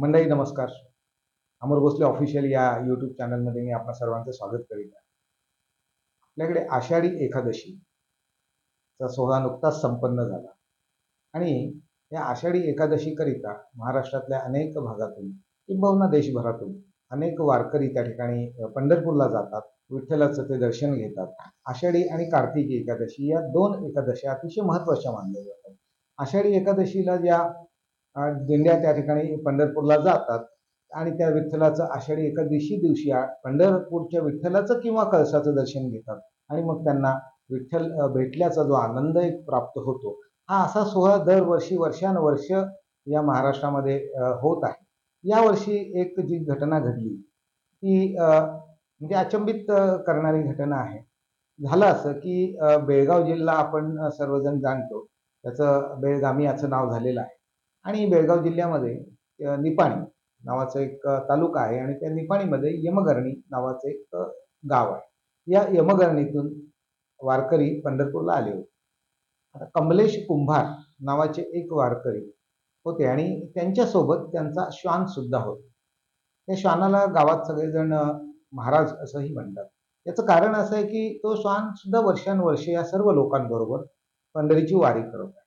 मंडळी नमस्कार. अमर भोसले ऑफिशियल या यूट्यूब चॅनलमध्ये मी आपल्या सर्वांचं स्वागत करीत आहे. आपल्याकडे आषाढी एकादशीचा सोहळा नुकताच संपन्न झाला. आणि या आषाढी एकादशीकरिता महाराष्ट्रातल्या अनेक भागातून किंबहुना देशभरातून अनेक वारकरी त्या ठिकाणी पंढरपूरला जातात विठ्ठलाचं ते दर्शन घेतात. आषाढी आणि कार्तिकी एकादशी या दोन एकादशी अतिशय महत्त्वाच्या मानल्या जातात. आषाढी एकादशीला ज्या दिंड्या त्या ठिकाणी पंढरपूरला जातात. आणि त्या विठ्ठलाचं आषाढी एकादशी दिवशी पंढरपूरच्या विठ्ठलाचं किंवा कळसाचं दर्शन घेतात. आणि मग त्यांना विठ्ठल भेटल्याचा जो आनंद एक प्राप्त होतो. हा असा सोहळा दरवर्षी वर्षानुवर्ष या महाराष्ट्रामध्ये होत आहे. यावर्षी एक जी घटना घडली ती म्हणजे अचंबित करणारी घटना आहे. झालं असं की बेळगाव जिल्हा आपण सर्वजण जाणतो. त्याचं बेळगामी याचं नाव झालेलं आहे. आणि बेळगाव जिल्ह्यामध्ये निपाणी नावाचं एक तालुका आहे आणि त्या निपाणीमध्ये यमगरणी नावाचं एक गाव आहे. या यमगरणीतून वारकरी पंढरपूरला आले होते. आता कमलेश कुंभार नावाचे एक वारकरी होते आणि त्यांच्यासोबत त्यांचा श्वान सुद्धा होता. त्या श्वानाला गावात सगळेजण महाराज असंही म्हणतात. याचं कारण असं आहे की तो श्वान सुद्धा या सर्व लोकांबरोबर पंढरीची वारी करत आहे.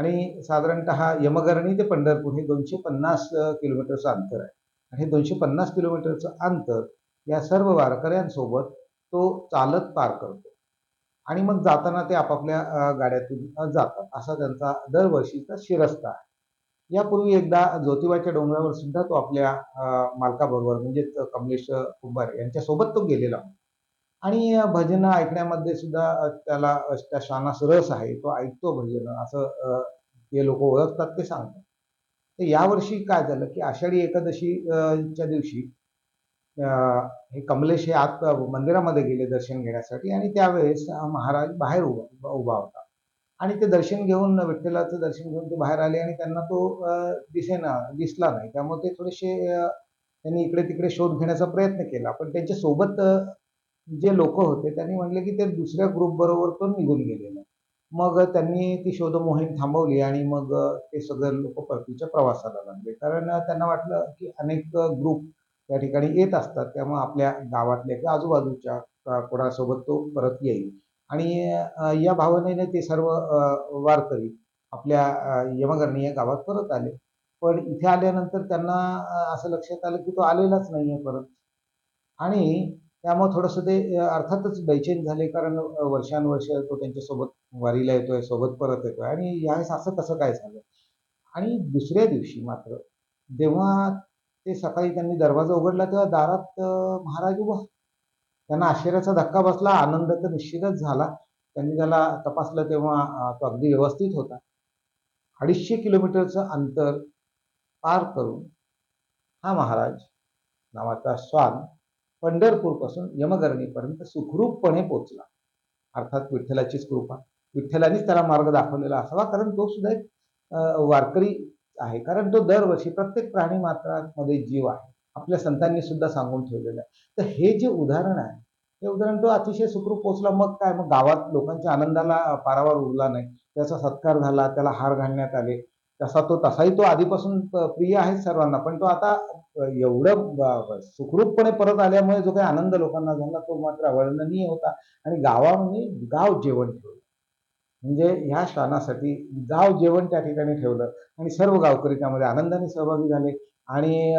आणि साधारणतः यमगर्णी ते पंढरपूर हे दोनशे पन्नास किलोमीटरचं अंतर आहे. आणि हे दोनशे पन्नास किलोमीटरचं अंतर या सर्व वारकऱ्यांसोबत तो चालत पार करतो. आणि मग जाताना ते आपापल्या गाड्यातून जातात. असा त्यांचा दरवर्षीचा शिरस्ता आहे. यापूर्वी एकदा ज्योतिबाच्या डोंगरावर सुद्धा तो आपल्या मालकाबरोबर म्हणजेच कमलेश कुंभार यांच्यासोबत तो गेलेला होता. आणि भजनं ऐकण्यामध्ये सुद्धा त्याला त्या श्वानास रस आहे तो ऐकतो भजनं. असं जे लोक ओळखतात ते सांगतात. तर यावर्षी काय झालं की आषाढी एकादशी च्या दिवशी हे कमलेश हे आत मंदिरामध्ये गेले दर्शन घेण्यासाठी आणि त्यावेळेस महाराज बाहेर उभा उभा होता. आणि ते दर्शन घेऊन विठ्ठलाचं दर्शन घेऊन ते बाहेर आले आणि त्यांना तो दिसेना दिसला नाही. त्यामुळे ते थोडेसे त्यांनी इकडे तिकडे शोध घेण्याचा प्रयत्न केला. पण त्यांच्यासोबत जे लोक होते त्यांनी म्हटले की ते दुसऱ्या ग्रुपबरोबर तो निघून गेलेला मग त्यांनी ती शोध मोहीम थांबवली आणि मग ते सगळे लोक परतीच्या प्रवासाला लागले. कारण त्यांना वाटलं की अनेक ग्रुप त्या ठिकाणी येत असतात त्यामुळे आपल्या गावातल्या किंवा आजूबाजूच्या कोणासोबत तो परत येईल. आणि या भावनेने ते सर्व वारकरी आपल्या अ, या गावात परत आले. पण इथे आल्यानंतर त्यांना असं लक्षात आलं की तो आलेलाच नाही आहे परत. आणि त्यामुळे थोडंसं ते अर्थातच बेचैन झाले कारण वर्षानुवर्ष तो त्यांच्यासोबत वारीला येतोय सोबत परत येतोय आणि यावेळेस असं कसं काय झालं? आणि दुसऱ्या दिवशी मात्र जेव्हा ते सकाळी त्यांनी दरवाजा उघडला तेव्हा दारात महाराज उभा. त्यांना आश्चर्याचा धक्का बसला आनंद तर निश्चितच झाला. त्यांनी त्याला तपासलं तेव्हा तो अगदी व्यवस्थित होता. अडीचशे किलोमीटरचं अंतर पार करून हा महाराज नावाचा स्वान पंढरपूरपासून यमगर्णीपर्यंत सुखरूपपणे पोचला अर्थात विठ्ठलाचीच कृपा. विठ्ठलानेच त्याला मार्ग दाखवलेला असावा कारण तो सुद्धा एक वारकरी आहे. कारण तो दरवर्षी प्रत्येक प्राणी मात्रामध्ये जीव आहे. आपल्या संतांनी सुद्धा सांगून ठेवलेलं आहे. तर हे जे उदाहरण आहे हे उदाहरण तो अतिशय सुखरूप पोचला मग काय? मग गावात लोकांच्या आनंदाला पारावार उरला नाही. त्याचा सत्कार झाला त्याला हार घालण्यात आले. तसा तो तसाही तो आधीपासून प्रिय आहे सर्वांना. पण तो आता एवढं सुखरूपपणे परत आल्यामुळे जो काही आनंद लोकांना झाला तो मात्र अवर्णनीय होता. आणि गावामध्ये गाव जेवण ठेवलं. म्हणजे ह्या श्वानासाठी गाव जेवण त्या ठिकाणी ठेवलं. आणि सर्व गावकरी त्यामध्ये आनंदाने सहभागी झाले. आणि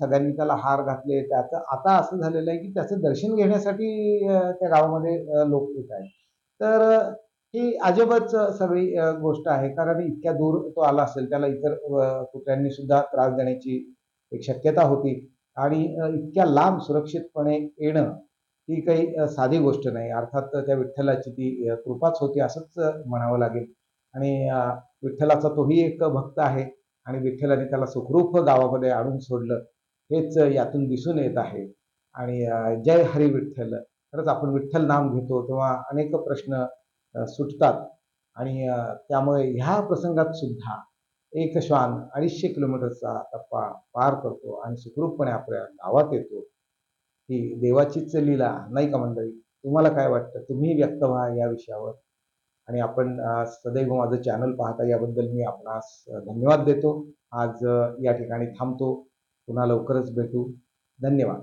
सगळ्यांनी त्याला हार घातले. त्याचं आता असं झालेलं आहे की त्याचं दर्शन घेण्यासाठी त्या गावामध्ये लोक येत आहेत. तर ही अजबच सगळी गोष्ट आहे. कारण इतक्या दूर तो आला असेल त्याला इतर कुत्र्यांनी सुद्धा त्रास देण्याची एक शक्यता होती. आणि इतक्या लांब सुरक्षितपणे येणं ही काही साधी गोष्ट नाही. अर्थात त्या विठ्ठलाची ती कृपाच होती असंच म्हणावं लागेल. आणि विठ्ठलाचा तोही एक भक्त आहे आणि विठ्ठलाने त्याला सुखरूप गावामध्ये आणून सोडलं हेच यातून दिसून येत आहे. आणि जय हरी विठ्ठल. खरंच आपण विठ्ठल नाम घेतो तेव्हा अनेक प्रश्न सुटतात. आणि त्यामुळे ह्या प्रसंगात सुद्धा एक श्वान अडीचशे किलोमीटरचा टप्पा पार करतो आणि सुखरूपपणे आपल्या गावात येतो. ही देवाचीच लीला नाही का मंडळी? तुम्हाला काय वाटतं? तुम्ही व्यक्त व्हा या विषयावर. आणि आपण सदैव माझं चॅनल पाहता याबद्दल मी आपणास धन्यवाद देतो. आज या ठिकाणी थांबतो. पुन्हा लवकरच भेटू. धन्यवाद.